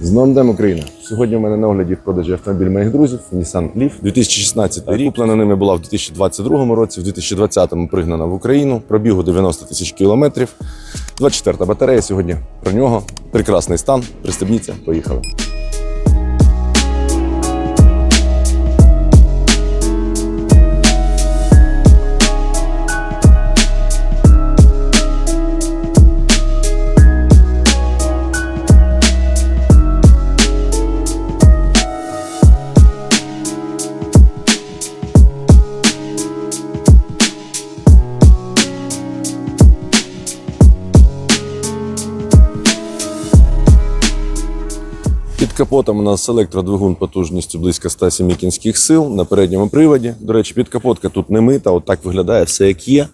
З новим днем Україна. Сьогодні у мене на огляді в продажі автомобіль моїх друзів Nissan Leaf 2016 рік. Куплена ними була в 2022 році, в 2020 пригнана в Україну. Пробігу 90 тисяч кілометрів. 24 батарея сьогодні про нього. Прекрасний стан. Пристебніться, поїхали. Капотом у нас електродвигун потужністю близько 107 кінських сил на передньому приводі. До речі, підкапотка тут не мита, так виглядає все як є.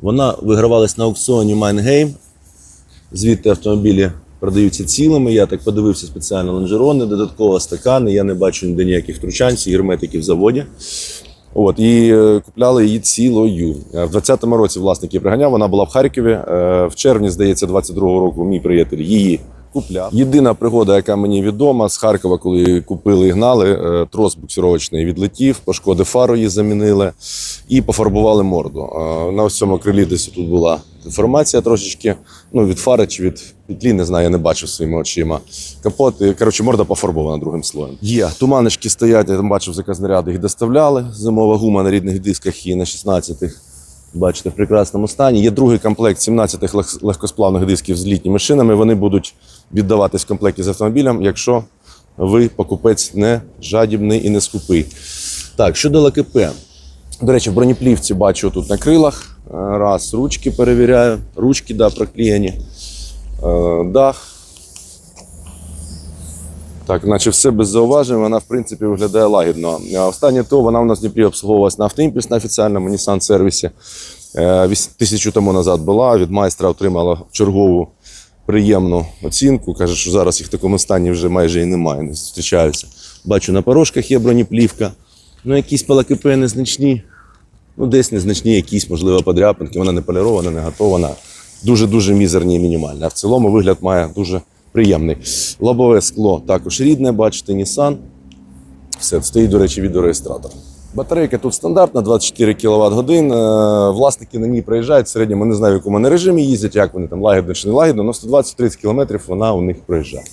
Вона вигравалась на аукціоні Майнгейм. Звідти автомобілі продаються цілими. Я так подивився спеціально лонжерони, додатково стакани. Я не бачу ніде ніяких втручань, ці герметики в заводі. От, і е, купляли її цілою. Е, В 20-му році власник її приганяв, вона була в Харкові. Е, В червні, здається, 22-го року мій приятель її купляв. Єдина пригода, яка мені відома з Харкова, коли купили і гнали, е, трос буксировочний відлетів, пошкоди фару її замінили і пофарбували морду. Е, На ось цьому крилі десь тут була інформація трошечки. Ну, від фари чи від петлі, не знаю, я не бачив своїми очима. Капот, коротше, морда пофарбована другим слоєм. Є, туманочки стоять, я там бачив заказнаряди, їх доставляли. Зимова гума на рідних дисках і на 16-х. Бачите, в прекрасному стані. Є другий комплект 17-х легкосплавних дисків з літніми шинами. Вони будуть віддаватись в комплекті з автомобілем, якщо ви покупець не жадібний і не скупий. Так, щодо ЛКП. До речі, в бронеплівці бачу тут на крилах. Е, Раз, ручки перевіряю. Ручки, да, проклеєні. Е, Дах. Так, наче все без зауважень, вона в принципі виглядає лагідно. Останнє то вона у нас в Дніпрі обслуговувалась на автоімпульс на офіціальному Nissan сервісі. Е, Тисячу тому назад була. Від майстра отримала чергову приємну оцінку. Каже, що зараз їх в такому стані вже майже і немає, не зустрічаються. Бачу, на порожках є бронеплівка. Ну, якісь ПЛКП незначні. Ну, десь незначні, якісь, можливо, подряпинки. Вона не полірована, не готована. Дуже-дуже мізерні і мінімальні. А в цілому вигляд має дуже приємний. Лобове скло також рідне, бачите, Nissan. Все, стоїть, до речі, відеореєстратор. Батарейка тут стандартна, 24 кВт годин. Власники на ній проїжджають в середньому, не знаю, в якому вони режимі їздять, як вони там лагідно чи не лагідно, але 120-30 км вона у них проїжджає.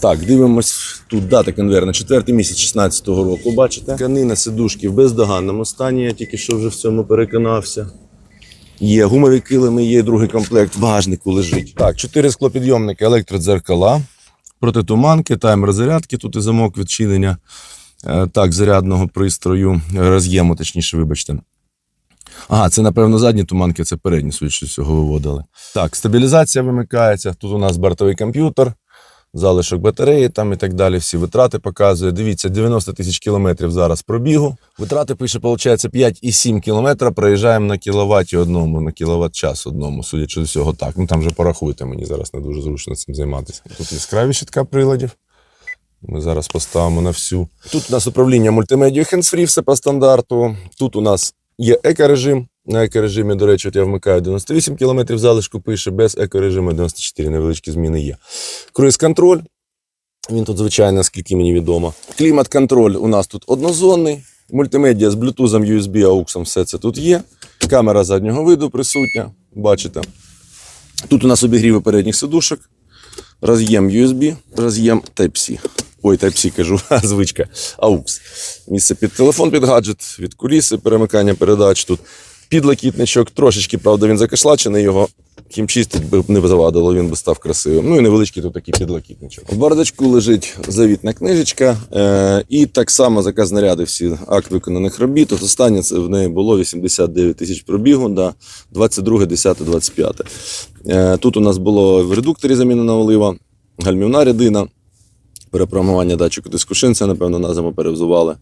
Так, дивимось тут дата конвейерна, четвертий місяць 16-го року. Бачите? Тканина сидушки в бездоганному стані. Я тільки що вже в цьому переконався. Є гумові килими, є другий комплект, в багажнику лежить. Так, чотири склопідйомники, електродзеркала, протитуманки, таймер зарядки, тут і замок відчинення. Е, Так, зарядного пристрою, роз'єму, точніше, вибачте. Ага, це, напевно, задні туманки, це передні, судячи з цього виводили. Так, стабілізація вимикається. Тут у нас бортовий комп'ютер, залишок батареї там і так далі. Всі витрати показує. Дивіться, 90 тисяч кілометрів зараз пробігу. Витрати пише, виходить, 5,7 кілометра. Проїжджаємо на кіловаті одному, на кіловат час одному, судячи з цього так. Ну там вже порахуйте, мені зараз не дуже зручно цим займатися. Тут яскраві щитка приладів. Ми зараз поставимо на всю. Тут у нас управління мультимедією hands-free, все по стандарту. Тут у нас є екорежим. На екорежимі, до речі, от я вмикаю 98 км залишку, пише, без екорежиму 94 невеличкі зміни є. Круїз-контроль. Він тут, звичайно, наскільки мені відомо. Клімат-контроль у нас тут однозонний. Мультимедіа з Bluetooth, USB, AUX, все це тут є. Камера заднього виду присутня. Бачите. Тут у нас обігріви передніх сидушок, роз'єм USB, роз'єм Type-C. Ой, Type-C кажу, звичка. AUX. Місце під телефон, під гаджет, від куліси, перемикання передач тут. Підлокітничок, трошечки, правда, він закашлачений, його хімчистить би не завадило, він би став красивим. Ну і невеличкий тут такий підлокітничок. В бардачку лежить завітна книжечка, е- і так само заказ наряди всі акт виконаних робіт. От останнє це в неї було 89 тисяч пробігу, да, 22, 10, 25. Е- тут у нас було в редукторі замінена олива, гальмівна рядина, перепрограмування датчику дискушин, це, напевно, на зиму перевзували.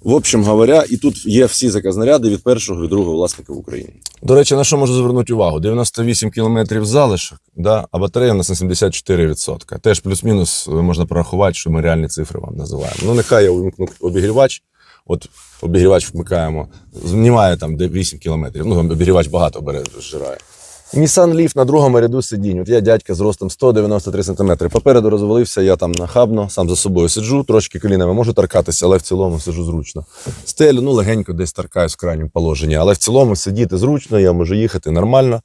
В общем говоря, і тут є всі заказнаряди від першого і другого власника в Україні. До речі, на що можу звернути увагу? 98 кілометрів залишок, да, а батарея у нас на 74%. Теж плюс-мінус е, можна порахувати, що ми реальні цифри вам називаємо. Ну, нехай я увімкну обігрівач. От обігрівач вмикаємо, знімає там де 8 кілометрів. Ну, обігрівач багато бере, зжирає. Nissan Leaf на другому ряду сидінь. От я дядька з ростом 193 см. Попереду розвалився, я там нахабно, сам за собою сиджу, трошки колінами можу торкатися, але в цілому сиджу зручно. Стелю, ну легенько десь таркаюсь в крайньому положенні, але в цілому сидіти зручно, я можу їхати нормально.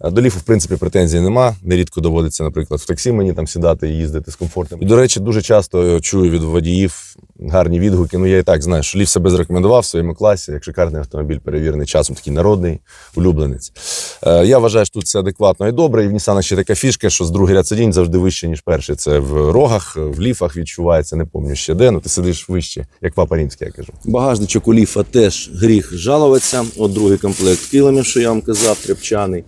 Е, До ліфу, в принципі, претензій нема. Нерідко доводиться, наприклад, в таксі мені там сідати і їздити з комфортом. І, до речі, дуже часто чую від водіїв гарні відгуки. Ну, я і так знаю, що ліф себе зарекомендував в своєму класі, як шикарний автомобіль, перевірений часом, такий народний улюбленець. Е, я вважаю, що тут все адекватно і добре. І в Nissan ще така фішка, що з другий ряд сидінь завжди вище, ніж перший. Це в рогах, в ліфах відчувається, не пам'ятаю ще де. Ну ти сидиш вище, як папа римський, я кажу. Багажничок у ліфа теж гріх жалуватися. От другий комплект килимів, що я вам казав, тряпчаний.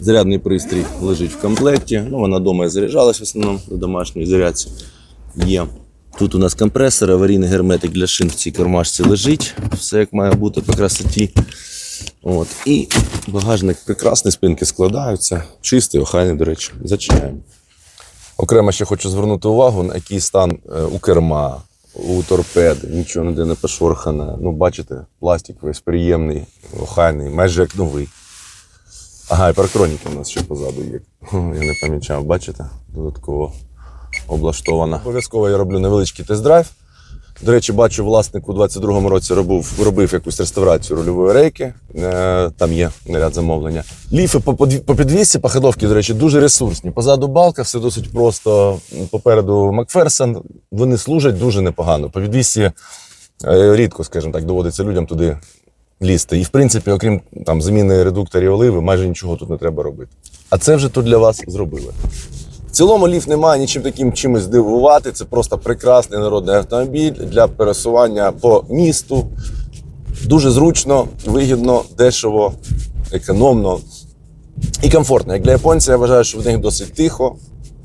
Зарядний пристрій лежить в комплекті. Ну, вона вдома заряджалась в основному до домашньої зарядці. Є. Тут у нас компресор, аварійний герметик для шин в цій кармашці лежить. Все як має бути по красоті. От. І багажник прекрасний, спинки складаються. Чистий, охайний, до речі. Зачиняємо. Окремо ще хочу звернути увагу, на який стан е, у керма, у торпеди, нічого ніде не пошорхане. Ну, бачите, пластик весь приємний, охайний, майже як новий. Ага, і у нас ще позаду є. Я не помічав, бачите? Додатково облаштована. Обов'язково я роблю невеличкий тест-драйв. До речі, бачу, власник у 22-му році робив, робив якусь реставрацію рульової рейки. Е, там є ряд замовлення. Ліфи по, по підвісці, по ходовці, до речі, дуже ресурсні. Позаду балка, все досить просто. Попереду Макферсон. Вони служать дуже непогано. По підвісці е, рідко, скажімо так, доводиться людям туди лізти. І, в принципі, окрім там заміни редукторів оливи, майже нічого тут не треба робити. А це вже тут для вас зробили. В цілому ліфт немає нічим таким чимось здивувати. Це просто прекрасний народний автомобіль для пересування по місту. Дуже зручно, вигідно, дешево, економно і комфортно. Як для японця, я вважаю, що в них досить тихо,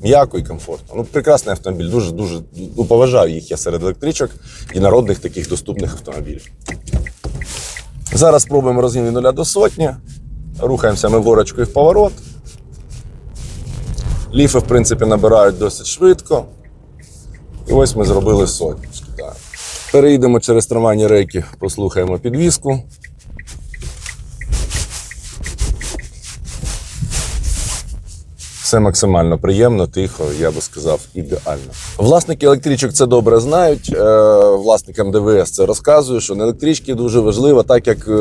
м'яко і комфортно. Ну, прекрасний автомобіль, дуже дуже ну, поважаю їх я серед електричок і народних таких доступних автомобілів. Зараз спробуємо розгін від 0 до сотні. Рухаємося ми горочкою в поворот. Ліфи, в принципі, набирають досить швидко. І ось ми зробили сотню. Переїдемо через трамвайні рейки, послухаємо підвіску. Все максимально приємно, тихо, я би сказав, ідеально. Власники електричок це добре знають. Е, Власникам ДВС це розказую, що на електрички дуже важливо, так як е,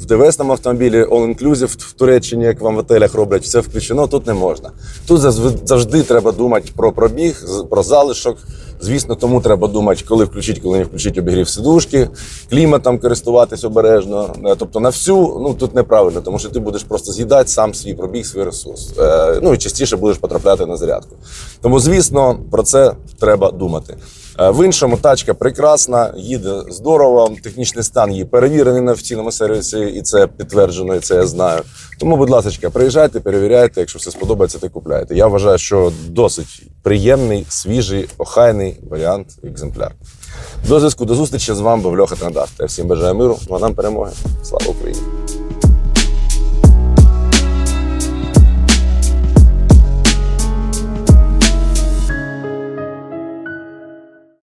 в ДВСному автомобілі all-inclusive в Туреччині, як вам в отелях роблять, все включено, тут не можна. Тут завжди треба думати про пробіг, про залишок. Звісно, тому треба думати, коли включити, коли не включити обігрів сидушки, кліматом користуватись обережно. Е, Тобто на всю ну тут неправильно, тому що ти будеш просто з'їдати сам свій пробіг, свій ресурс. Ну і частіше будеш потрапляти на зарядку. Тому, звісно, про це треба думати. Е, В іншому тачка прекрасна, їде здорово. Технічний стан її перевірений на офіційному сервісі, і це підтверджено, і це я знаю. Тому, будь ласка, приїжджайте, перевіряйте. Якщо все сподобається, ти купляєте. Я вважаю, що досить приємний, свіжий, охайний варіант екземпляр. До зв'язку, до зустрічі з вами був Льоха Трандавт. Я всім бажаю миру, ну а перемоги. Слава Україні!